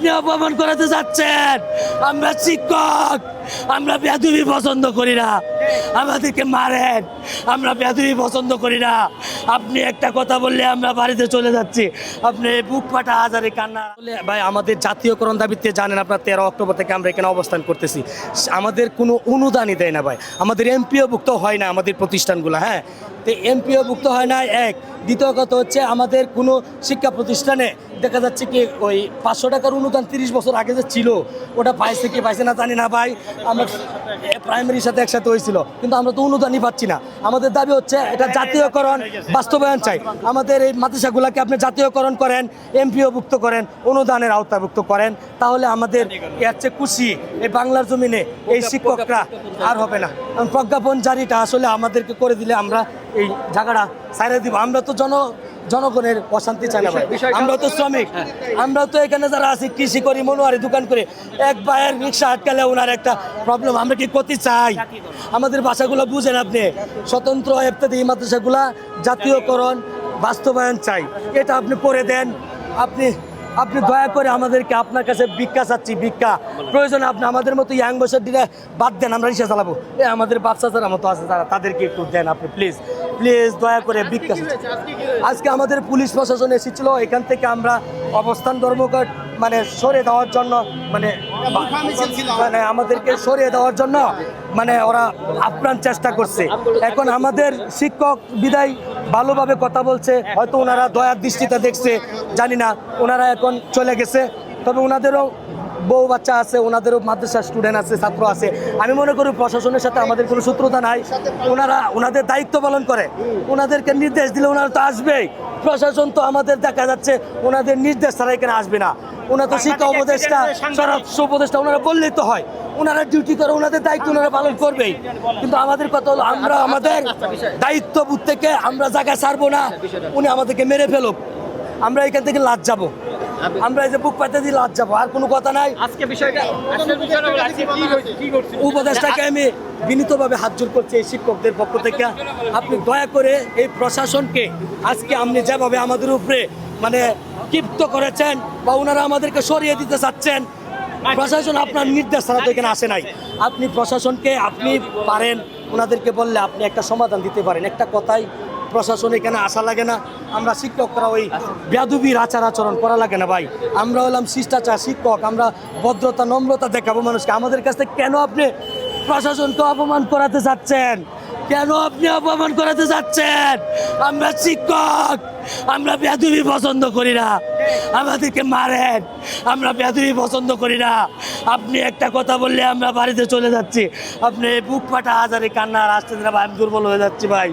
আপনি অপমান করাতে যাচ্ছেন। আমরা শিক্ষক, আমরা বেদুবি পছন্দ করি না। আমাদেরকে মারেন, আমরা বেদুবি পছন্দ করি না। আপনি একটা কথা বললে আমরা বাড়িতে চলে যাচ্ছি। আপনি বুক পাটা হাজারে কান্না বলে, ভাই আমাদের জাতীয়করণ দাবিতে জানেন আপনার তেরো অক্টোবর থেকে আমরা এখানে অবস্থান করতেছি। আমাদের কোনো অনুদানই দেয় না ভাই। আমাদের এমপিও ভুক্ত হয় না আমাদের প্রতিষ্ঠানগুলো হ্যাঁ? তো এমপিও ভুক্ত হয় না এক। দ্বিতীয় কথা হচ্ছে আমাদের কোনো শিক্ষা প্রতিষ্ঠানে দেখা যাচ্ছে কি ওই পাঁচশো টাকার অনুদান তিরিশ বছর আগে যে ছিল ওটা পাইছে কি পাইছে না জানি না ভাই। আমরা প্রাইমারির সাথে একসাথে হয়েছিল কিন্তু আমরা তো অনুদানই পাচ্ছি না। আমাদের দাবি হচ্ছে এটা জাতীয়করণ বাস্তবায়ন চাই। আমাদের এই মাদ্রাসাগুলোকে আপনি জাতীয়করণ করেন এমপিও ভুক্ত করেন, অনুদানের আওতাভুক্ত করেন, তাহলে আমাদের এর চেয়ে খুশি এই বাংলার জমিনে এই শিক্ষকরা আর হবে না। প্রজ্ঞাপন জারিটা আসলে আমাদেরকে করে দিলে আমরা এই জায়গাটা সাইরে দিব। আমরা তো জন জনগণের অশান্তি চাই না ভাই। আমরা তো শ্রমিক। আমরা তো এখানে যারা আছি কৃষি করি মনোয়ারি দোকান করে এক ভাইয়ের রিক্সা আটকালে ওনার একটা প্রবলেম আমরা কি করতে চাই? আমাদের ভাষাগুলো বুঝেন আপনি। স্বতন্ত্র এই মাদ্রাসাগুলা জাতীয়করণ বাস্তবায়ন চাই। এটা আপনি করে দেন। আপনি আপনি দয়া করে আমাদেরকে আপনার কাছে ভিক্ষা চাচ্ছি ভিক্ষা। প্রয়োজন আপনি আমাদের মতো ইয়াং বয়সের দিনে বাদ দেন আমরা রিক্সা চালাবো। এ আমাদের বাচ্চা যারা মতো আছে তারা তাদেরকে একটু দেন আপনি প্লিজ প্লিজ দয়া করে ভিক্ষা আজকে আমাদের পুলিশ প্রশাসন এসেছিল এখান থেকে আমরা অবস্থান ধর্মঘট মানে সরে দেওয়ার জন্য মানে মানে আমাদেরকে সরিয়ে দেওয়ার জন্য মানে ওরা আপ্রাণ চেষ্টা করছে। এখন আমাদের শিক্ষক বিদায় ভালোভাবে কথা বলছে হয়তো ওনারা দয়ার দৃষ্টিতে দেখছে জানি না ওনারা এখন চলে গেছে তবে ওনাদেরও বউ বাচ্চা আছে ওনাদেরও মাদ্রাসা স্টুডেন্ট আছে ছাত্র আছে। আমি মনে করি প্রশাসনের সাথে আমাদের কোনো শত্রুতা নাই। ওনারা ওনাদের দায়িত্ব পালন করে। ওনাদেরকে নির্দেশ দিলে ওনারা তো আসবেই। প্রশাসন তো আমাদের দেখা যাচ্ছে ওনাদের নির্দেশ ছাড়া এখানে আসবে না? ওনারা তো শিক্ষা উপদেষ্টা স্বরাষ্ট্র উপদেষ্টা ওনারা বললেই তো হয়। ওনারা ডিউটি করে ওনাদের দায়িত্ব ওনারা পালন করবেই। কিন্তু আমাদের কথা হলো আমরা আমাদের দায়িত্ববোধ থেকে আমরা জায়গা ছাড়বো না। উনি আমাদেরকে মেরে ফেলুক। আমরা এখান থেকে লাজ যাব। আমরা এই যে বুক পাইতে দিয়ে লাজ যাব। আর কোনো কথা নাই। আজকে বিষয়টা আজকের বিষয়টা হলো আজকে কি হয়েছে কি করছে? উপদেষ্টাকে আমি বিনীতভাবে হাত জোর করছি এই শিক্ষকদের পক্ষ থেকে। আপনি দয়া করে এই প্রশাসনকে আজকে আপনি যেভাবে আমাদের উপরে মানে ক্ষিপ্ত করেছেন বা ওনারা আমাদেরকে সরিয়ে দিতে চাচ্ছেন প্রশাসন আপনার নির্দেশ ছাড়া তো এখানে আসে নাই। আপনি প্রশাসনকে আপনি পারেন ওনাদেরকে বললে আপনি একটা সমাধান দিতে পারেন। একটা কথাই প্রশাসন এখানে আসা লাগে না। আমরা শিক্ষকরা ওই বেদবির আচার আচরণ করা লাগে না ভাই। আমরা হলাম শিষ্টাচার, শিক্ষক, আমরা ভদ্রতা, নম্রতা দেখাবো মানুষকে। আমাদের কাছ কেন আপনি প্রশাসনকে অপমান করাতে চাচ্ছেন কেন আপনি অপমান করাতে যাচ্ছেন? আমরা শিক্ষক, আমরা বেদুবি পছন্দ করি না। আমাদেরকে মারেন, আমরা বেদুবি পছন্দ করি না। আপনি একটা কথা বললে আমরা বাড়িতে চলে যাচ্ছি। আপনি বুক পাটা হাজারে কান্না আর আসতে ভাই, আমি দুর্বল হয়ে যাচ্ছি ভাই।